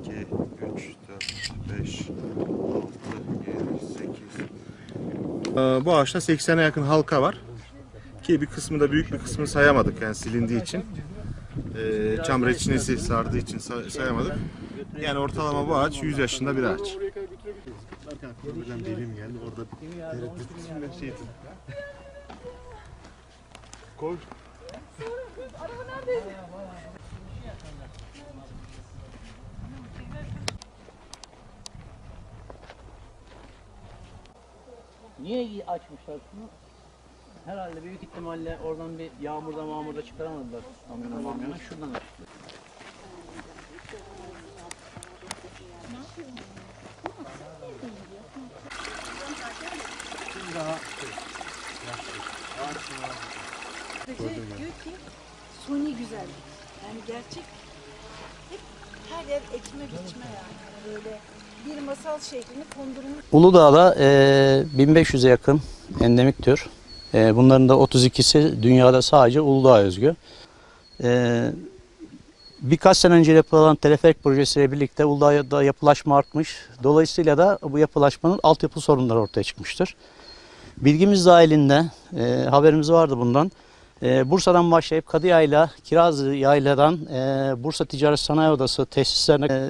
2, 3, 4, 5, 6, 7, 8. Ee, Bu ağaçta 80'e yakın halka var. Ki bir kısmı da büyük bir kısmını sayamadık yani silindiği için. Ee, çam reçinesi sardığı için say- sayamadık. Yani ortalama bu ağaç 100 yaşında bir ağaç. Birden delim geldi orada tereddüt şeydi. Koy. Niye açmışlar şunu? Herhalde büyük ihtimalle oradan bir yağmurda mağmurda çıkaramadılar kamyona mamyona. Şuradan açtılar. Sadece diyor ki suni güzellik. Yani gerçek hep her yer ekme biçme yani. Böyle bir masal şeklini kondurmuş. Uludağ'da e, 1500'e yakın endemik tür. E, bunların da 32'si dünyada sadece Uludağ'a özgü. E, birkaç sene önce yapılan teleferik projesiyle birlikte Uludağ'da yapılaşma artmış. Dolayısıyla da bu yapılaşmanın altyapı sorunları ortaya çıkmıştır. Bilgimiz dahilinde e, haberimiz vardı bundan. E, Bursa'dan başlayıp Kadıyayla, Kirazlı Yayla'dan e, Bursa Ticaret Sanayi Odası tesislerine e,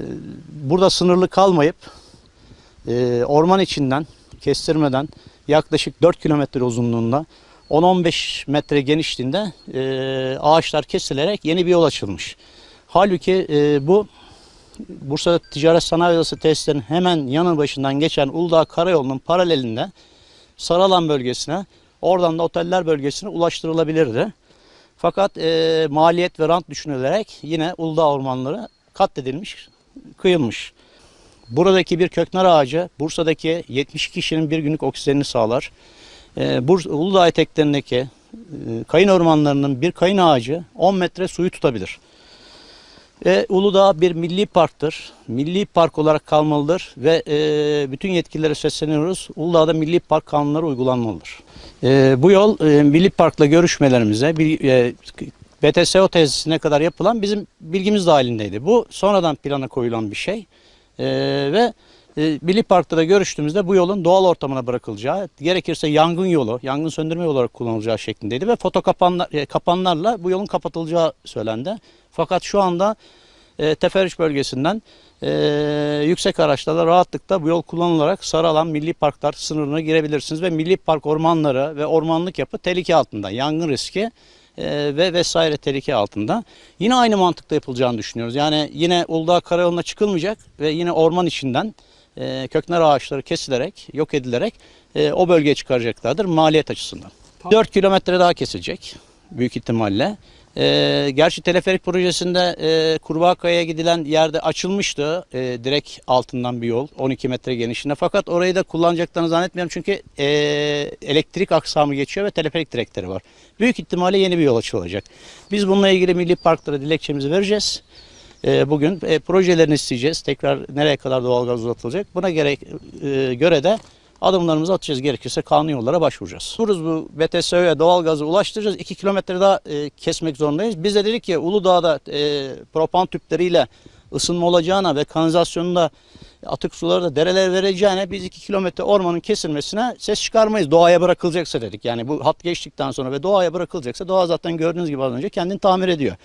burada sınırlı kalmayıp e, orman içinden kestirmeden yaklaşık 4 kilometre uzunluğunda 10-15 metre genişliğinde ağaçlar kesilerek yeni bir yol açılmış. Halbuki bu Bursa Ticaret Sanayi Odası tesislerinin hemen yanı başından geçen Uludağ Karayolu'nun paralelinde Saralan bölgesine, oradan da oteller bölgesine ulaştırılabilirdi. Fakat e, maliyet ve rant düşünülerek yine Uludağ ormanları katledilmiş, kıyılmış. Buradaki bir köknar ağacı Bursa'daki 72 kişinin bir günlük oksijenini sağlar. Ee, Bursa, Uludağ eteklerindeki e, kayın ormanlarının bir kayın ağacı 10 metre suyu tutabilir. Ve Uludağ bir milli parktır. Milli park olarak kalmalıdır ve e, bütün yetkililere sesleniyoruz. Uludağ'da milli park kanunları uygulanmalıdır. E, bu yol e, milli parkla görüşmelerimize, bir, e, BTSO tesisine kadar yapılan bizim bilgimiz dahilindeydi. Bu sonradan plana koyulan bir şey. Ee, ve e, Milli Park'ta da görüştüğümüzde bu yolun doğal ortamına bırakılacağı, gerekirse yangın yolu, yangın söndürme yolu olarak kullanılacağı şeklindeydi ve foto kapanlar, e, kapanlarla bu yolun kapatılacağı söylendi. Fakat şu anda e, Teferruş bölgesinden e, yüksek araçlarla rahatlıkla bu yol kullanılarak Saralan Milli Parklar sınırına girebilirsiniz ve Milli Park ormanları ve ormanlık yapı tehlike altında. Yangın riski e, ve vesaire tehlike altında. Yine aynı mantıkla yapılacağını düşünüyoruz. Yani yine Uludağ Karayolu'na çıkılmayacak ve yine orman içinden e, köknar ağaçları kesilerek, yok edilerek e, o bölgeye çıkaracaklardır maliyet açısından. 4 kilometre daha kesilecek büyük ihtimalle. E, gerçi teleferik projesinde e, Kurbağakaya'ya gidilen yerde açılmıştı e, direkt altından bir yol 12 metre genişliğinde. Fakat orayı da kullanacaklarını zannetmiyorum çünkü e, elektrik aksamı geçiyor ve teleferik direkleri var. Büyük ihtimalle yeni bir yol açılacak. Biz bununla ilgili milli parklara dilekçemizi vereceğiz. E, bugün e, projelerini isteyeceğiz. Tekrar nereye kadar doğalgaz uzatılacak. Buna gerek e, göre de adımlarımızı atacağız. Gerekirse kanun yollara başvuracağız. Vuruz bu BTSO'ya doğalgazı ulaştıracağız. 2 kilometre daha e, kesmek zorundayız. Biz de dedik ki Uludağ'da e, propan tüpleriyle ısınma olacağına ve kanalizasyonunda atık suları da derelere vereceğine biz 2 kilometre ormanın kesilmesine ses çıkarmayız. Doğaya bırakılacaksa dedik. Yani bu hat geçtikten sonra ve doğaya bırakılacaksa doğa zaten gördüğünüz gibi az önce kendini tamir ediyor.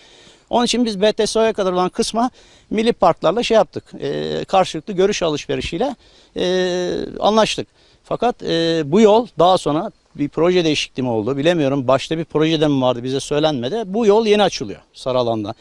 Onun için biz BTSO'ya kadar olan kısma milli parklarla şey yaptık. E, karşılıklı görüş alışverişiyle e, anlaştık. Fakat e, bu yol daha sonra bir proje değişikliği mi oldu bilemiyorum. Başta bir projede mi vardı bize söylenmedi. Bu yol yeni açılıyor Saralan'da.